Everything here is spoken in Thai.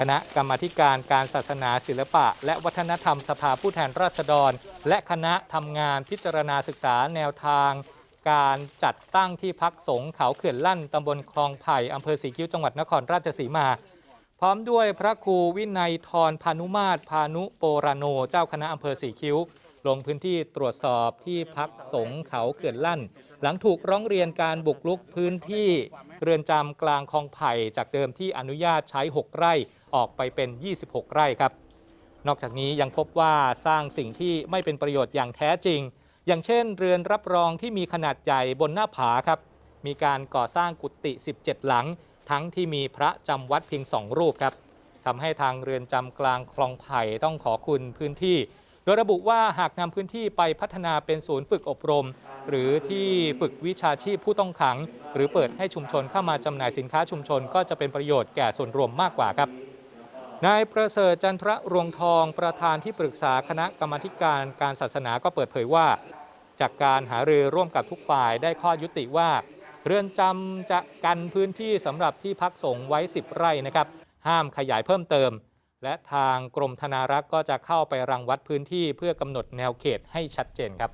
คณะกรรมธิการการศาสนาศิลปะ และวัฒนธรรมสภาผู้แทนราษฎร และคณะทำงานพิจารณาศึกษาแนวทาง การจัดตั้งที่พักสงฆ์เขาเขื่อนลั่นตำบลคลองไผ่อำเภอสีคิ้วจังหวัดนครราชสีมา พร้อมด้วยพระครูวินัยทรพานุมาตรพานุโปราโน เจ้าคณะอำเภอสีคิ้ว ลงพื้นที่ตรวจสอบที่พักสงฆ์เขาเขื่อนลั่น หลังถูกร้องเรียนการบุกรุกพื้นที่ เรือนจำกลางคลองไผ่จากเดิมที่อนุญาตใช้ 6 ไร่ ออกไปเป็น 26 ไร่ครับ นอกจากนี้ยังพบว่าสร้างสิ่งที่ไม่เป็นประโยชน์อย่างแท้จริง อย่างเช่น เรือนรับรองที่มีขนาดใหญ่บนหน้าผาครับ มีการก่อสร้างกุฏิ 17 หลัง ทั้งที่มีพระจำวัดเพียงสองรูปครับทำให้ทางเรือนจำกลางคลองไผ่ต้องขอคุณพื้นที่โดยระบุว่าหากนำพื้นที่ไปพัฒนาเป็นศูนย์ฝึกอบรม หรือที่ฝึกวิชาชีพผู้ต้องขัง หรือเปิดให้ชุมชนเข้ามาจำหน่ายสินค้าชุมชน ก็จะเป็นประโยชน์แก่ส่วนรวมมากกว่าครับ นายประเสริฐจันทระรวงทองประธานที่ปรึกษาคณะกรรมการการศาสนาก็เปิดเผยว่า จากการหารือร่วมกับทุกฝ่ายได้ข้อยุติว่า เรือนจำจะกันพื้นที่สำหรับที่พักสงฆ์ไว้ 10 ไร่นะครับ ห้ามขยายเพิ่มเติม และทางกรมธนารักษ์ก็จะเข้าไปรังวัดพื้นที่เพื่อกำหนดแนวเขตให้ชัดเจนครับ